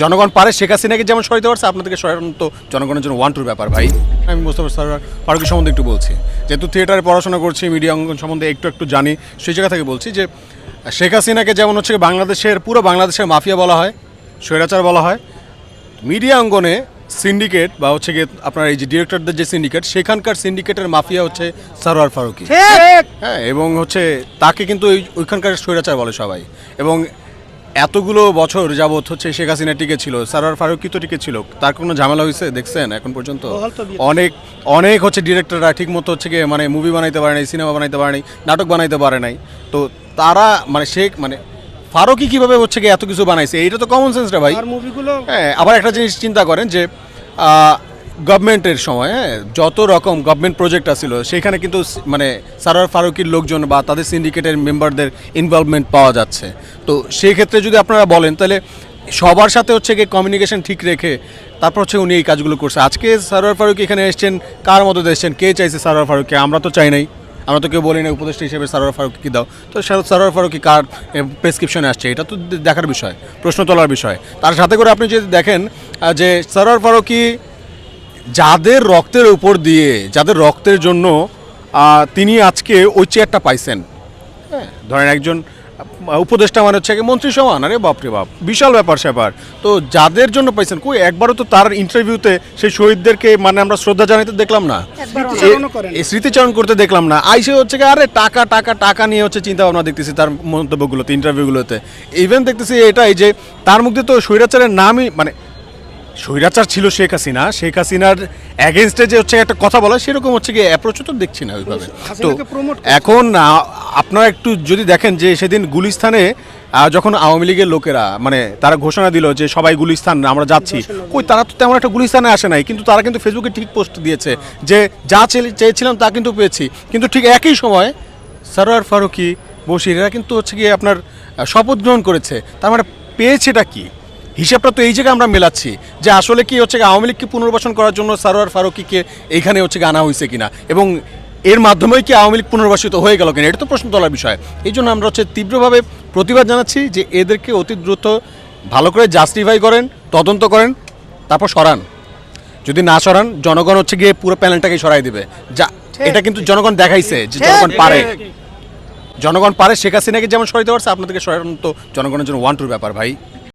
জনগণ পারে শেখ হাসিনাকে যেমন সরাইতে পারছে আপনাদেরকে সরানো তো জনগণের জন্য ওয়ান টুর ব্যাপার ভাই। আমি মোস্তফা স্যার ফারুকি সম্বন্ধে একটু বলছি। যেহেতু থিয়েটারে পড়াশোনা করছি মিডিয়া অঙ্গন সম্বন্ধে একটু একটু জানি সেই জায়গা থেকে বলছি যে শেখ হাসিনাকে যেমন হচ্ছে বাংলাদেশের পুরো বাংলাদেশের মাফিয়া বলা হয় স্বৈরাচার বলা হয় মিডিয়া অঙ্গনে সিন্ডিকেট বা হচ্ছে গিয়ে আপনার এই যে ডিরেক্টরদের যে সিন্ডিকেট সেখানকার সিন্ডিকেটের মাফিয়া হচ্ছে সারোয়ার ফারুকি। হ্যাঁ এবং হচ্ছে তাকে কিন্তু ওই ওইখানকার স্বৈরাচার বলে সবাই। এবং এতগুলো বছর যাবৎ হচ্ছে শেখ হাসিনা টিকে ছিল সারোয়ার ফারুকি তো টিকে ছিল। তার কোনো ঝামেলা হয়েছে? দেখছেন এখন পর্যন্ত? অনেক অনেক হচ্ছে ডিরেক্টররা ঠিক মতো হচ্ছে গিয়ে মানে মুভি বানাইতে পারে নাই সিনেমা বানাইতে পারে নাই নাটক বানাইতে পারে নাই। তো তারা মানে শেখ মানে ফারুকি কীভাবে হচ্ছে গিয়ে এত কিছু বানাইছে? এইটা তো কমন সেন্স রে ভাই। মুভিগুলো হ্যাঁ আবার একটা জিনিস চিন্তা করেন যে গভর্নমেন্টের সময় হ্যাঁ যত রকম গভর্নমেন্ট প্রজেক্ট আসছিল, সেখানে কিন্তু মানে সারার ফারুকির লোকজন বা তাদের সিন্ডিকেটের মেম্বারদের ইনভলভমেন্ট পাওয়া যাচ্ছে। তো সেই ক্ষেত্রে যদি আপনারা বলেন, তাহলে সবার সাথে হচ্ছে গিয়ে কমিউনিকেশন ঠিক রেখে তারপর হচ্ছে উনি এই কাজগুলো করছে। আজকে সারোয়ার ফারুকি এখানে এসছেন, কার মতো এসছেন, কে চাইছে সারোয়ার ফারুককে? আমরা তো চাই নাই। আমরা তো কেউ বলি না উপদেষ্টা হিসেবে সারোয়ার ফারুকি কি দাও? তো সারোয়ার ফারুকি কার প্রেসক্রিপশনে আসছে? এটা তো দেখার বিষয়, প্রশ্ন তোলার বিষয়। তার সাথে করে আপনি যদি দেখেন যে সারোয়ার ফারুকি যাদের রক্তের উপর দিয়ে যাদের রক্তের জন্য তিনি আজকে ওই চেয়ারটা পাইছেন। হ্যাঁ ধরেন একজন উপদেষ্টা মানে হচ্ছে মন্ত্রী সমান। আরে বাপরে বাপ বিশাল ব্যাপার স্যাপার। তো যাদের জন্য পাইছেন কই একবারও তো তার ইন্টারভিউতে সেই শহীদদেরকে মানে আমরা শ্রদ্ধা জানাইতে দেখলাম না। স্মৃতিচারণ করতে দেখলাম না। আইসে হচ্ছে কি আরে টাকা টাকা টাকা নিয়ে হচ্ছে চিন্তা ভাবনা দেখতেছি তার মন্তব্যগুলোতে ইন্টারভিউগুলোতে ইভেন দেখতেছি এটাই যে তার মুখে তো স্বৈরাচারের নামই মানে স্বৈরাচার ছিল শেখ হাসিনা শেখ হাসিনার অ্যাগেনস্টে যে হচ্ছে একটা কথা বলা সেরকম হচ্ছে গিয়ে অ্যাপ্রোচও তো দেখছি না ওইভাবে। তো। এখন আপনারা একটু যদি দেখেন যে সেদিন গুলিস্তানে আহ, যখন আওয়ামী লীগের লোকেরা মানে তারা ঘোষণা দিল যে সবাই গুলিস্তান আমরা যাচ্ছি কই তারা তো তেমন একটা গুলিস্তানে আসে নাই কিন্তু তারা কিন্তু ফেসবুকে ঠিক পোস্ট দিয়েছে যে যা চেয়ে- চেয়েছিলাম তা কিন্তু পেয়েছি। কিন্তু ঠিক একই সময় সারোয়ার ফারুকি বসির এরা কিন্তু হচ্ছে গিয়ে আপনার শপথ গ্রহণ করেছে। তার মানে পেয়েছেটা কি? হিসাবটা তো এই জায়গায় আমরা মেলাচ্ছি যে আসলে কি হচ্ছে আওয়ামী লীগকে পুনর্বাসন করার জন্য সারোয়ার ফারুকিকে এইখানে হচ্ছে আনা হয়েছে কিনা? এবং এর মাধ্যমেই কি আওয়ামী লীগ পুনর্বাসিত হয়ে গেল কিনা? এটা তো প্রশ্ন তোলার বিষয়। এই জন্য আমরা হচ্ছে তীব্রভাবে প্রতিবাদ জানাচ্ছি যে এদেরকে অতি দ্রুত ভালো করে জাস্টিফাই করেন তদন্ত করেন তারপর সরান। যদি না সরান জনগণ হচ্ছে গিয়ে পুরো প্যানেলটাকে সরাই দিবে। যা এটা কিন্তু জনগণ দেখাইছে যে জনগণ পারে। জনগণ পারে শেখ হাসিনাকে যেমন সরাইতে পারছে আপনাদেরকে সরানো তো জনগণের জন্য ওয়ান টুর ব্যাপার ভাই।